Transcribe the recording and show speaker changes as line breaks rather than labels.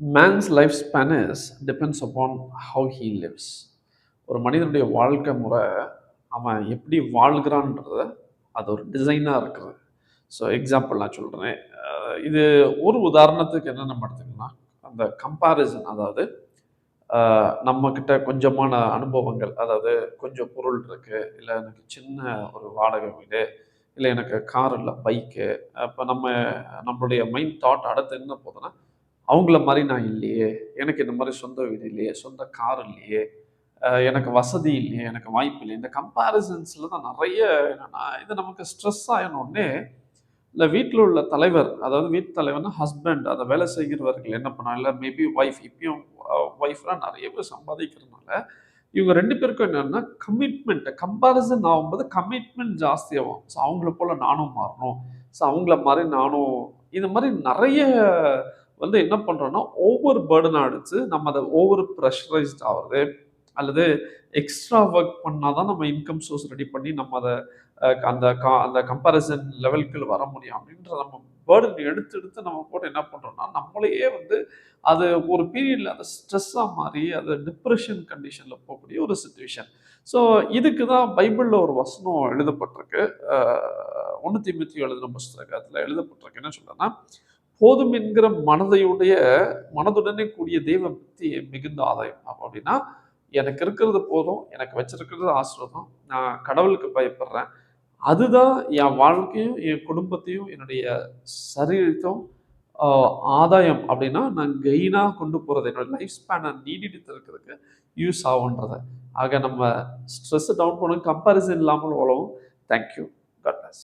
Man's life span is depends upon how he lives ஒரு மனிதனுடைய வாழ்க்கை முறை அவன் எப்படி வாழ்கிறான்றத அது ஒரு டிசைனாக இருக்குது. ஸோ எக்ஸாம்பிள் நான் சொல்கிறேன் இது ஒரு உதாரணத்துக்கு என்ன நம்ம எடுத்துக்கலாம் அந்த கம்பேரிசன் அதாவது நம்மக்கிட்ட கொஞ்சமான அனுபவங்கள் அதாவது கொஞ்சம் பொருள் இருக்குது இல்லை எனக்கு சின்ன ஒரு வாடகை வீடு இல்லை எனக்கு கார் இல்லை பைக்கு அப்போ நம்ம நம்மளுடைய மைண்ட் தாட் அடுத்து என்ன போகுதுன்னா அவங்கள மாதிரி நான் இல்லையே எனக்கு இந்த மாதிரி சொந்த வீடு இல்லையே சொந்த கார் இல்லையே எனக்கு வசதி இல்லையே எனக்கு வாய்ப்பு இல்லையே. இந்த கம்பேரிசன்ஸில் தான் நிறைய என்னென்னா இது நமக்கு ஸ்ட்ரெஸ் ஆகினோடனே இல்லை வீட்டில் உள்ள தலைவர் அதாவது வீட்டு தலைவர்னா ஹஸ்பண்ட் அதை வேலை செய்கிறவர்கள் என்ன பண்ணாங்க இல்லை மேபி ஒய்ஃப் இப்பயும் ஒய்ஃப்லாம் நிறைய பேர் சம்பாதிக்கிறதுனால இவங்க ரெண்டு பேருக்கும் என்னென்னா கமிட்மெண்ட்டு கம்பேரிசன் ஆகும்போது கமிட்மெண்ட் ஜாஸ்தியாகும் ஸோ அவங்கள போல் நானும் மாறணும். ஸோ அவங்கள மாதிரி நானும் இந்த மாதிரி நிறைய வந்து என்ன பண்ணுறோன்னா ஒவ்வொரு பேர்டனாக அடித்து நம்ம அதை ஓவர் ப்ரெஷரைஸ்ட் ஆகுது அல்லது எக்ஸ்ட்ரா ஒர்க் பண்ணால் தான் நம்ம இன்கம் சோர்ஸ் ரெடி பண்ணி நம்ம அதை அந்த கா அந்த கம்பேரிசன் லெவலுக்கு வர முடியும். அப்படின்ற நம்ம பேர்டன் எடுத்து எடுத்து நம்ம போட்டு என்ன பண்ணுறோம்னா நம்மளையே வந்து அது ஒரு பீரியடில் அது ஸ்ட்ரெஸ்ஸாக மாறி அது டிப்ரெஷன் கண்டிஷனில் போகக்கூடிய ஒரு சுச்சுவேஷன் ஸோ இதுக்கு தான் பைபிளில் ஒரு வசனம் எழுதப்பட்டிருக்கு. ஒன்று திமுத்தி எழுதின புஸ்தகத்தில் எழுதப்பட்டிருக்கு என்ன சொல்றேன்னா போதும் என்கிற மனதையுடைய மனதுடனே கூடிய தெய்வ பக்தி மிகுந்த ஆதாயம். அப்படின்னா எனக்கு இருக்கிறது போதும் எனக்கு வச்சிருக்கிறது ஆசிரதம் நான் கடவுளுக்கு பயப்படுறேன். அதுதான் என் வாழ்க்கையும் என் குடும்பத்தையும் என்னுடைய சரீரத்தையும் ஆதாயம் அப்படின்னா நான் கெயினாக கொண்டு போகிறது என்னோடய லைஃப் ஸ்பேனை நீடித்து இருக்கிறதுக்கு யூஸ் ஆகுன்றத ஆக நம்ம ஸ்ட்ரெஸ்ஸை டவுன் பண்ணும் கம்பேரிசன் இல்லாமல் உழவும் தேங்க்யூ காட் பிளஸ்